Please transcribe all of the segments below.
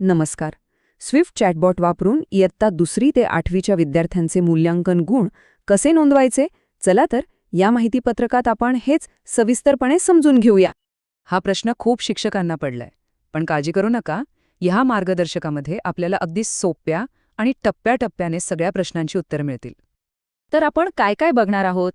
नमस्कार. Swift chatbot वापरून इयत्ता दुसरी ते आठवीच्या विद्यार्थ्यांचे मूल्यांकन गुण कसे नोंदवायचे? चला तर या माहितीपत्रकात आपण हेच सविस्तरपणे समजून घेऊया. हा प्रश्न खूप शिक्षकांना पडलाय. पण काळजी करू नका ह्या मार्गदर्शकामध्ये आपल्याला अगदी सोप्या आणि टप्प्याटप्प्याने सगळ्या प्रश्नांची उत्तरं मिळतील. तर आपण काय काय बघणार आहोत?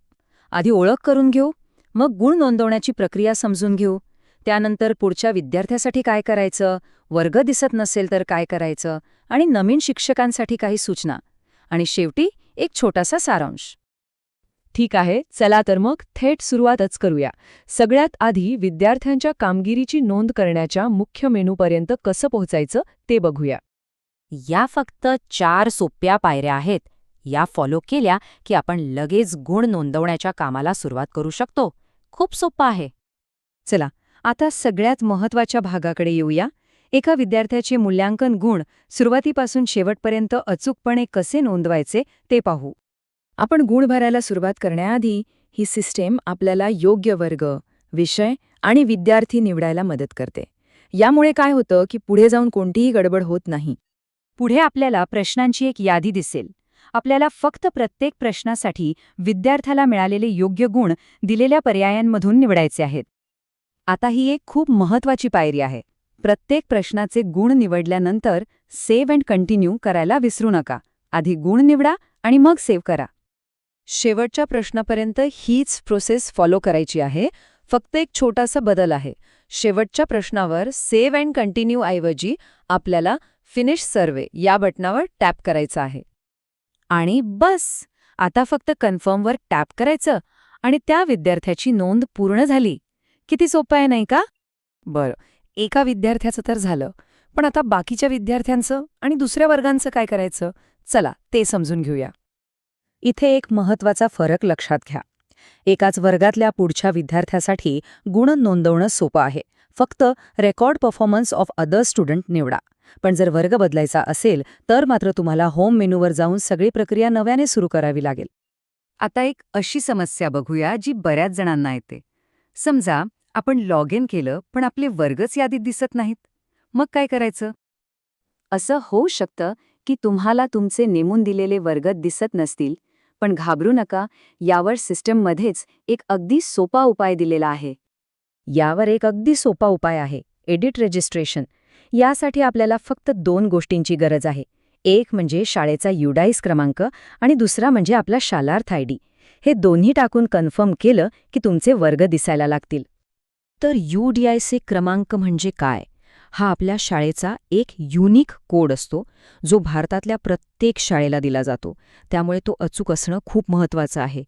आधी ओळख करून घेऊ मग गुण नोंदवण्याची प्रक्रिया समजून घेऊ त्यानंतर पुढच्या विद्यार्थ्यासाठी काय करायचं? वर्ग दिसत नसेल तर काय करायचं? आणि नवीन शिक्षकांसाठी काही सूचना. आणि शेवटी एक छोटासा सारांश. ठीक आहे चला तर मग थेट सुरुवातच करूया. सगळ्यात आधी विद्यार्थ्यांच्या कामगिरीची नोंद करण्याच्या मुख्य मेनूपर्यंत कसं पोहोचायचं ते बघूया. या फक्त चार सोप्या पायऱ्या आहेत. या फॉलो केल्या की आपण लगेच गुण नोंदवण्याच्या कामाला सुरुवात करू शकतो. खूप सोपं आहे. चला आता सगळ्यात महत्त्वाच्या भागाकडे येऊया. एका विद्यार्थ्याचे मूल्यांकन गुण सुरुवातीपासून शेवटपर्यंत अचूकपणे कसे नोंदवायचे ते पाहू. आपण गुण भरायला सुरुवात करण्याआधी ही सिस्टेम आपल्याला योग्य वर्ग विषय आणि विद्यार्थी निवडायला मदत करते. यामुळे काय होतं की पुढे जाऊन कोणतीही गडबड होत नाही. पुढे आपल्याला प्रश्नांची एक यादी दिसेल. आपल्याला फक्त प्रत्येक प्रश्नासाठी विद्यार्थ्याला मिळालेले योग्य गुण दिलेल्या पर्यायांमधून निवडायचे आहेत. आता ही एक खूप महत्वाची पायरी आहे. प्रत्येक प्रश्नाचे गुण निवडल्यानंतर सेव्ह अँड कंटिन्यू करायला विसरू नका. आधी गुण निवडा आणि मग सेव्ह करा. शेवटच्या प्रश्नापर्यंत हीच प्रोसेस फॉलो करायची आहे. फक्त एक छोटासा बदल आहे. शेवटच्या प्रश्नावर सेव्ह अँड कंटिन्यू ऐवजी आपल्याला फिनिश सर्वे या बटनावर टॅप करायचं आहे. आणि बस! आता फक्त कन्फर्मवर टॅप करायचं आणि त्या विद्यार्थ्याची नोंद पूर्ण झाली. किती सोपं आहे नाही का? बरं. एका विद्यार्थ्याचं तर झालं. पण आता बाकीच्या विद्यार्थ्यांचं आणि दुसऱ्या वर्गांचं काय करायचं? चला ते समजून घेऊया. इथे एक महत्त्वाचा फरक लक्षात घ्या. एकाच वर्गातल्या पुढच्या विद्यार्थ्यासाठी गुण नोंदवणं सोपं आहे. फक्त record performance of other student निवडा. पण जर वर्ग बदलायचा असेल तर मात्र तुम्हाला होम मेनूवर जाऊन सगळी प्रक्रिया नव्याने सुरू करावी लागेल. आता एक अशी समस्या बघूया जी बऱ्याच जणांना येते. समजा आपण लॉग इन केलं पण आपले वर्गच यादीत दिसत नाहीत. मग काय करायचं? असं होऊ शकतं की तुम्हाला तुमचे नेमून दिलेले वर्ग दिसत नसतील पण घाबरू नका यावर सिस्टममध्येच एक अगदी सोपा उपाय दिलेला आहे. यावर एक अगदी सोपा उपाय आहे एडिट रजिस्ट्रेशन यासाठी आपल्याला फक्त दोन गोष्टींची गरज आहे. एक म्हणजे शाळेचा युडाईस क्रमांक आणि दुसरा म्हणजे आपला शालार्थ आयडी हे दोन्ही टाकून कन्फर्म केलं की तुमचे वर्ग दिसायला लागतील. तर यूडीआयचे क्रमांक म्हणजे काय? हा आपल्या शाळेचा एक युनिक कोड असतो जो भारतातल्या प्रत्येक शाळेला दिला जातो. त्यामुळे तो अचूक असणं खूप महत्वाचं आहे.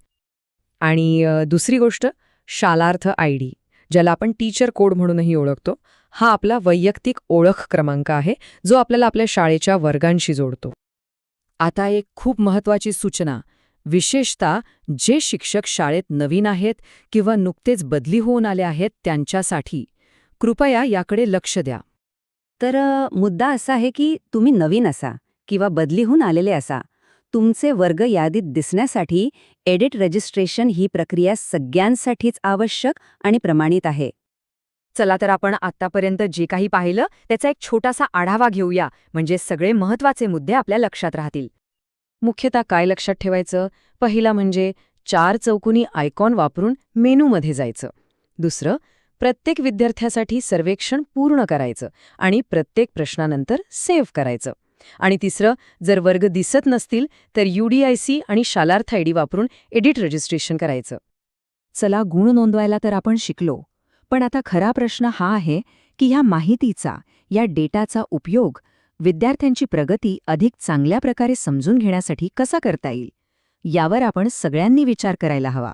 आणि दुसरी गोष्ट शालार्थ आय डी ज्याला आपण टीचर कोड म्हणूनही ओळखतो. हा आपला वैयक्तिक ओळख क्रमांक आहे जो आपल्याला आपल्या शाळेच्या वर्गांशी जोडतो. आता एक खूप महत्वाची सूचना विशेषतः जे शिक्षक शाळेत नवीन आहेत किंवा नुकतेच बदली होऊन आले आहेत त्यांच्यासाठी. कृपया याकडे लक्ष द्या. तर मुद्दा असा आहे की तुम्ही नवीन असा किंवा बदली होऊन आलेले असा. तुमचे वर्ग यादीत दिसण्यासाठी एडिट रजिस्ट्रेशन ही प्रक्रिया सगळ्यांसाठीच आवश्यक आणि प्रमाणित आहे. चला तर आपण आतापर्यंत जे काही पाहिलं त्याचा एक छोटासा आढावा घेऊया. म्हणजे सगळे महत्त्वाचे मुद्दे आपल्या लक्षात राहतील. मुख्यतः काय लक्षात ठेवायचं? पहिला म्हणजे चार चौकुनी आयकॉन वापरून मेनूमध्ये जायचं. दुसरं प्रत्येक विद्यार्थ्यासाठी सर्वेक्षण पूर्ण करायचं आणि प्रत्येक प्रश्नानंतर सेव्ह करायचं. आणि तिसरं जर वर्ग दिसत नसतील तर यूडीआयसी आणि शालार्थ आयडी वापरून एडिट रजिस्ट्रेशन करायचं. चला गुण नोंदवायला तर आपण शिकलो. पण आता खरा प्रश्न हा आहे की ह्या माहितीचा या डेटाचा उपयोग विद्यार्थ्यांची प्रगती अधिक चांगल्या प्रकारे समजून घेण्यासाठी कसा करता येईल यावर आपण सगळ्यांनी विचार करायला हवा.